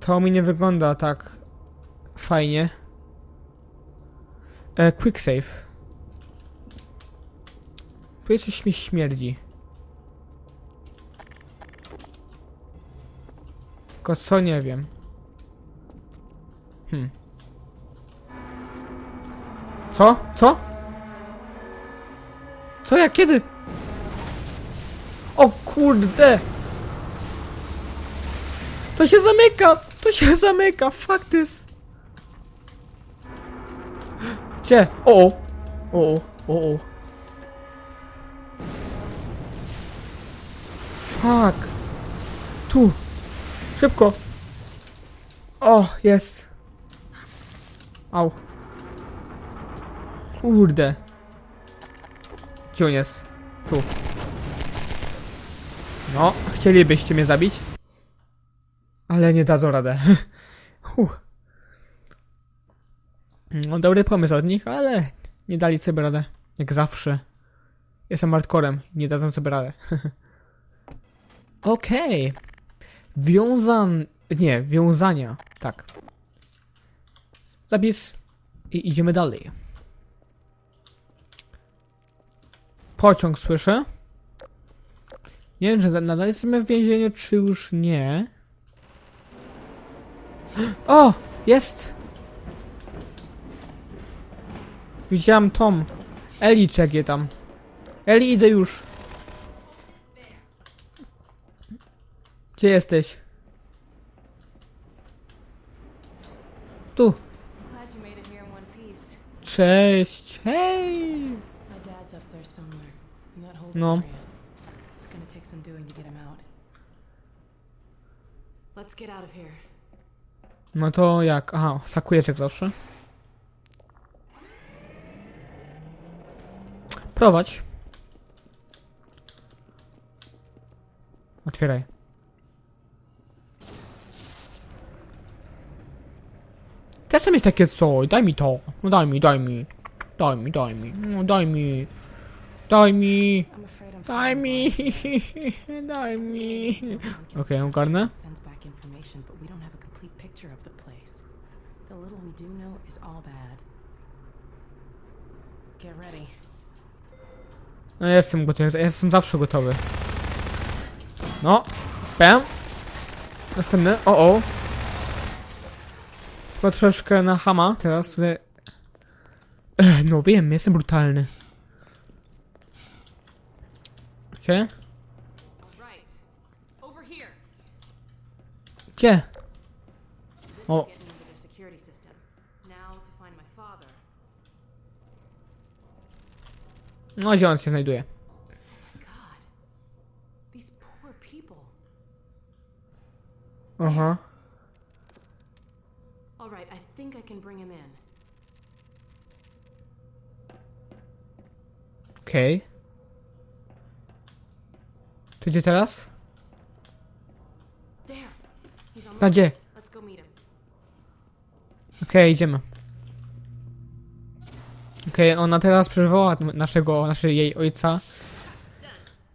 To mi nie wygląda tak fajnie. E, quick save. Tu coś mi śmierdzi. Tylko co nie wiem. Hmm. Co? Co? Co ja kiedy? O kurde! To się zamyka! To się zamyka! Fuck this! Gdzie? O! O! O! O! o. Fuck! Tu! Szybko! O! Jest! Au! Kurde! Gdzie on jest? Tu. No, chcielibyście mnie zabić? Ale nie dadzą radę. Huh. No, dobry pomysł od nich, ale nie dali sobie radę. Jak zawsze. Jestem hardcorem, nie dadzą sobie radę. Okej. Wiązan... Nie, wiązania. Tak. Zapis. I idziemy dalej. Pociąg słyszę. Nie wiem, czy nadal jesteśmy w więzieniu, czy już nie. O! Jest! Widziałam Tom. Eli czekie tam. Eli, idę już. Gdzie jesteś? Tu. Cześć. Hej! No. Let's get out of here. No to jak? Aha, sakujeczek zawsze. Prowadź. Otwieraj. Też chcę mieć takie coś, daj mi to. No daj mi, daj mi. Daj mi, daj mi. No daj mi. Daj mi. Daj mi. Daj mi. Okej, ogarnę. Get ready. No jestem gotowy, ja jestem zawsze gotowy. No, pam. Następny, o o. Chyba troszeczkę na hama teraz tutaj. No wiem, jestem brutalny. All right. Over here. Yeah. Oh. is getting into their security system. Now to find my father. No gdzie on się znajduje? God. These poor. Aha. All right, I think I can bring him in. Okej. To gdzie teraz? Na gdzie? Okej, idziemy. Okej, ona teraz przywołała naszego, naszego jej ojca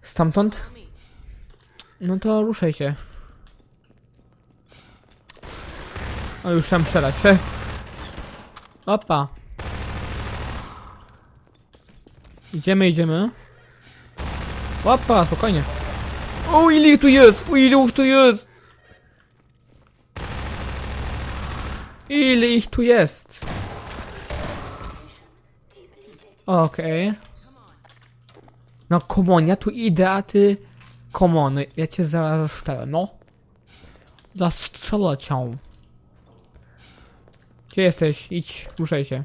stamtąd. No to ruszaj się. O, już tam strzelać. He. Opa. Idziemy, idziemy. Opa, spokojnie. O, ile ich tu jest? O, ile ich tu jest? Ile ich tu jest? Okej. No, come on, ja tu idę, a ty... Come on, ja cię zaraz strzelę, no. Zastrzelę cię. Gdzie jesteś? Idź, ruszaj się.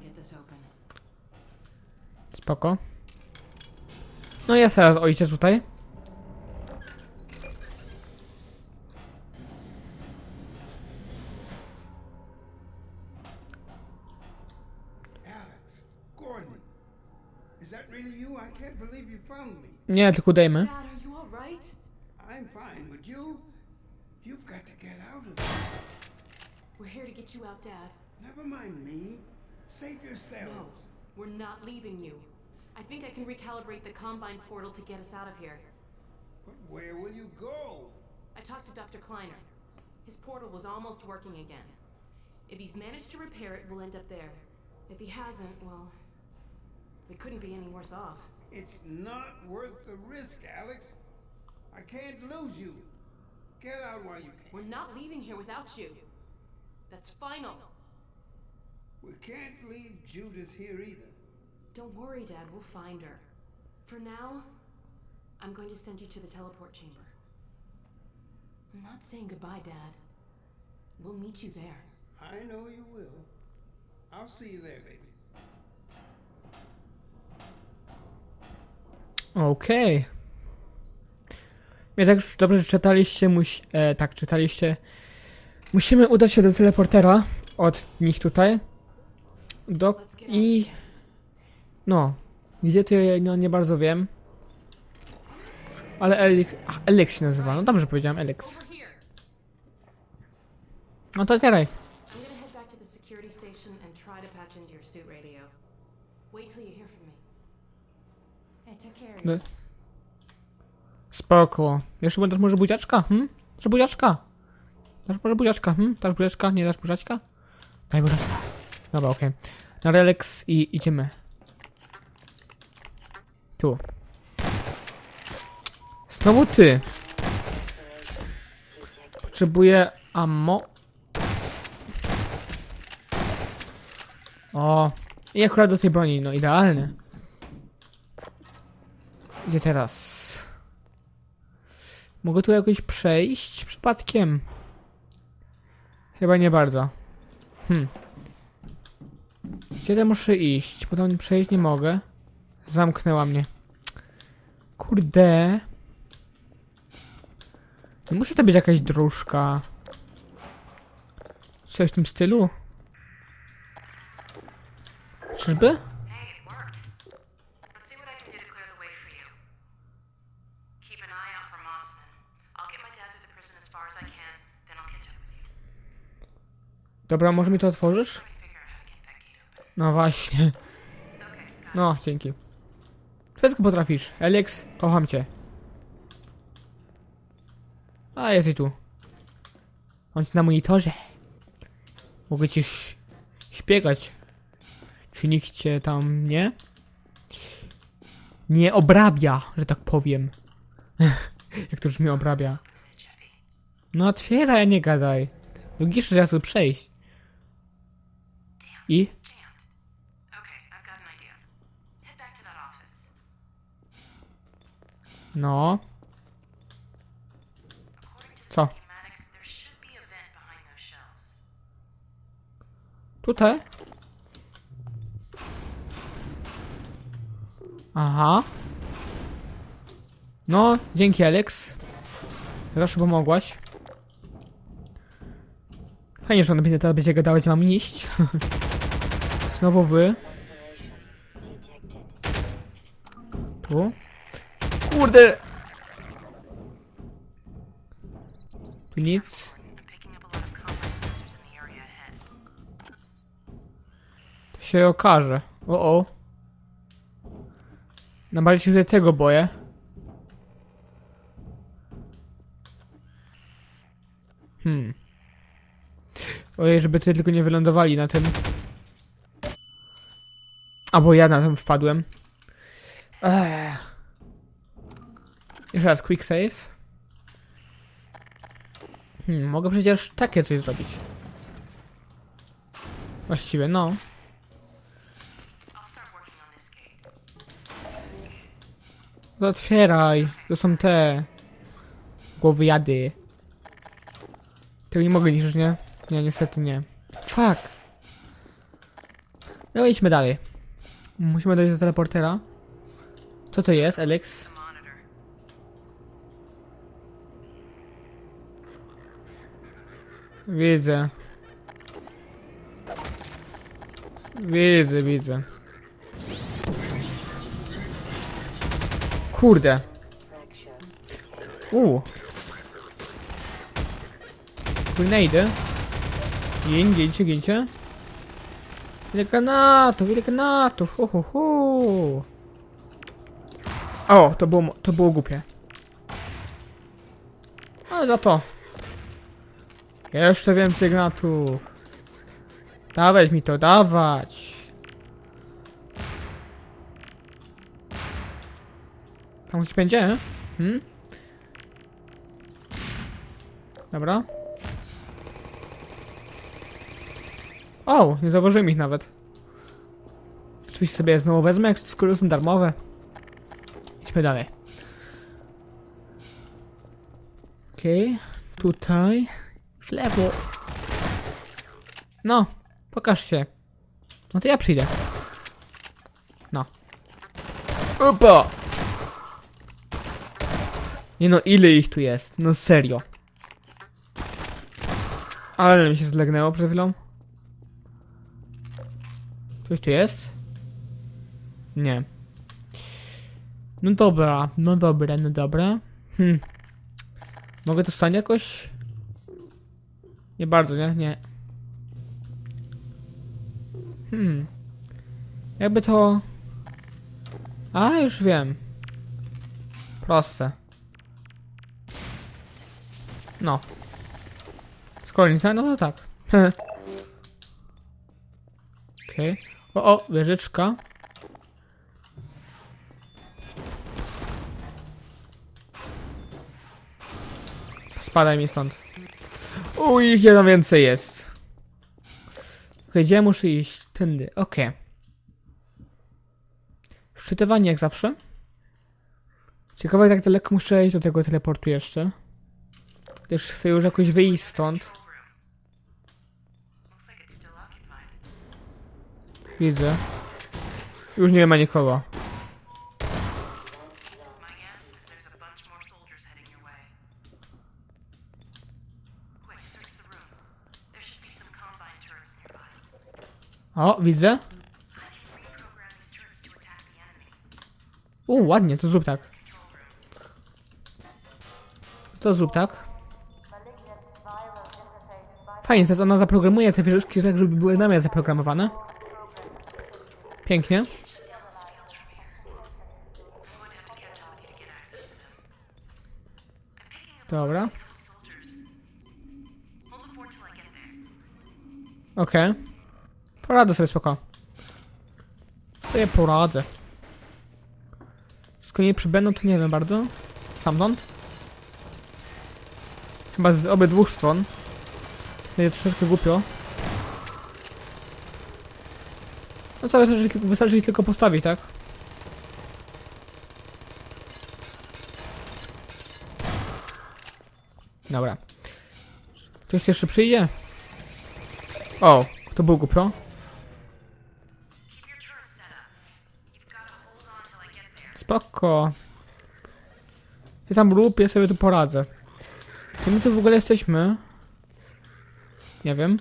Get this open. Spoko. No jest teraz ojciec tutaj. Nie, tylko dajmy. Dad, are you all right? I'm fine, but you, you've got to get out of here. We're here to get you out, Dad. Never mind me. Save No, yourselves. we're not leaving you. I think I can recalibrate the Combine portal to get us out of here. But where will you go? I talked to Dr. Kleiner. His portal was almost working again. If he's managed to repair it, we'll end up there. If he hasn't, well, we couldn't be any worse off. It's not worth the risk, Alex. I can't lose you. Get out while you can. We're not leaving here without you. That's final. We can't leave Judith here either. Don't worry, Dad. We'll find her. For now, I'm going to send you to the teleport chamber. I'm not saying goodbye, Dad. We'll meet you there. I know you will. I'll see you there, baby. Okej. Więc jak już dobrze czytaliście, muś, e, tak, czytaliście, musimy udać się do teleportera od nich tutaj. Do, I... No, gdzie to ja no, nie bardzo wiem. Ale Elix, Elix się nazywa, no dobrze powiedziałem, Elix. No to otwieraj. Yourself. Spoko. Jeszcze dasz może buziaczka, hm? Dasz buziaczka? Dasz może buziaczka, hm? Dasz buziaczka? Nie dasz buziaczka? Daj buziaczka. Dobra, okej. Na relax i idziemy. Tu. Znowu ty. Potrzebuję ammo. O. I akurat do tej broni, no idealnie. Gdzie teraz? Mogę tu jakoś przejść przypadkiem? Chyba nie bardzo. Hmm. Gdzie to muszę iść? Bo tam przejść nie mogę. Zamknęła mnie. Kurde. Nie musi to być jakaś dróżka. Coś w tym stylu? Czyżby? Dobra, może mi to otworzysz? No właśnie. No, dzięki. Wszystko potrafisz. Alex, kocham cię. A, jesteś tu. On jest na monitorze. Mogę ci ś- śpiegać. Czy nikt cię tam nie? Nie obrabia, że tak powiem. Jak to już mnie obrabia. No otwieraj, nie gadaj. Logicznie, że ja tu przejść. I? No. Co? Tutaj? Aha. No, dzięki Alex. Proszę pomogłaś. Fajnie, że ona będzie teraz będzie gadała, gdzie mam iść. Znowu wy. Tu. Kurde! Tu nic. To się okaże. O o. Najbardziej się tutaj tego boję. Hmm. Ojej, żeby tutaj tylko nie wylądowali na tym. Albo ja na tym wpadłem. Ech. Jeszcze raz, quick save. Hmm, mogę przecież takie coś zrobić. Właściwie, no. No Otwieraj, to są te głowy jady. Tego nie mogę niszczyć, nie? Nie, niestety nie. Fuck. No idźmy dalej. Musimy dojść do teleportera. Co to jest, Alex? Widzę. Widzę, widzę. Kurde. U. Grenade. Gin, gincie, gincie. Ile granatów, ile granatów, hu, hu, hu. O, to było, to było głupie. Ale za to. Jeszcze więcej granatów. Dawać mi to, dawać. Tam coś będzie? Hmm? Dobra. O, nie zauważyłem ich nawet. Oczywiście sobie je znowu wezmę, jak skoro są darmowe. Idźmy dalej. Okej, tutaj. W lewo. No, pokaż się. No to ja przyjdę. No. Opa! Nie no, ile ich tu jest? No serio. Ale mi się zlegnęło przed chwilą. Coś tu jest? Nie. No dobra, no dobra, no dobra. Hmm. Mogę to stać jakoś? Nie bardzo, nie? Nie. Hmm. Jakby to... A, już wiem. Proste. No. Skoro tak, no to tak. Okej. O, o, wieżyczka. Spadaj mi stąd. Uj, ich jedno więcej jest. Okej, gdzie muszę iść? Tędy, okej. Szczytowanie jak zawsze. Ciekawe jak daleko muszę iść do tego teleportu jeszcze. Też chcę już jakoś wyjść stąd. Reprogram these turrets to attack the enemy. U, ładnie, to zrób tak. To zrób tak. Fajnie, teraz ona zaprogramuje te wieżyczki tak, żeby były na mnie zaprogramowane. Pięknie. Dobra. Okej. Poradzę sobie spoko. Sobie poradzę. Skoro nie przybędą, to nie wiem bardzo. Stamtąd? Chyba z obydwu stron. Będzie troszeczkę głupio. No co, wystarczy, wystarczy ich tylko postawić, tak? Dobra. Ktoś jeszcze przyjdzie? O, kto był GoPro? To. Spoko. Ty tam rób, ja sobie tu poradzę. Gdzie my tu w ogóle jesteśmy? Nie wiem.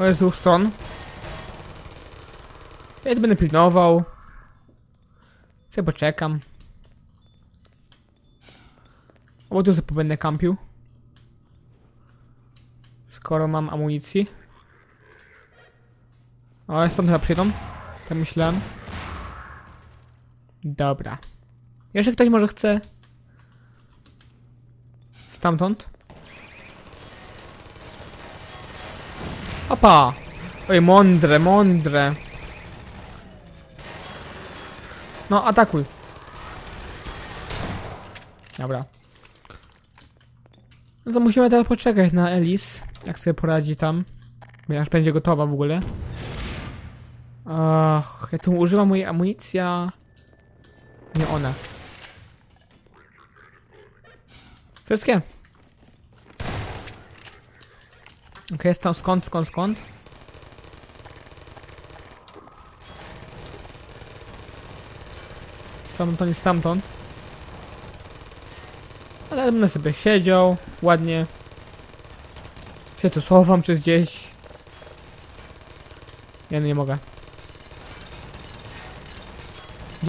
O, jest z dwóch stron. Tu będę pilnował. Sobie poczekam. Albo tu sobie będę kampił. Skoro mam amunicji. O, stąd chyba przyjdą. Tak myślałem. Dobra. Jeszcze ktoś może chce? Stamtąd? Opa! Oj, mądre, mądre. No, atakuj. Dobra. No to musimy teraz poczekać na Elis, jak sobie poradzi tam. Aż będzie gotowa w ogóle. Ach, ja tu używam mojej amunicji, a nie ona. Wszystkie. Okej, jest tam skąd, skąd, skąd? Stamtąd stamtąd. Ale będę sobie siedział, ładnie. Się tu schowam przez gdzieś. Ja nie mogę.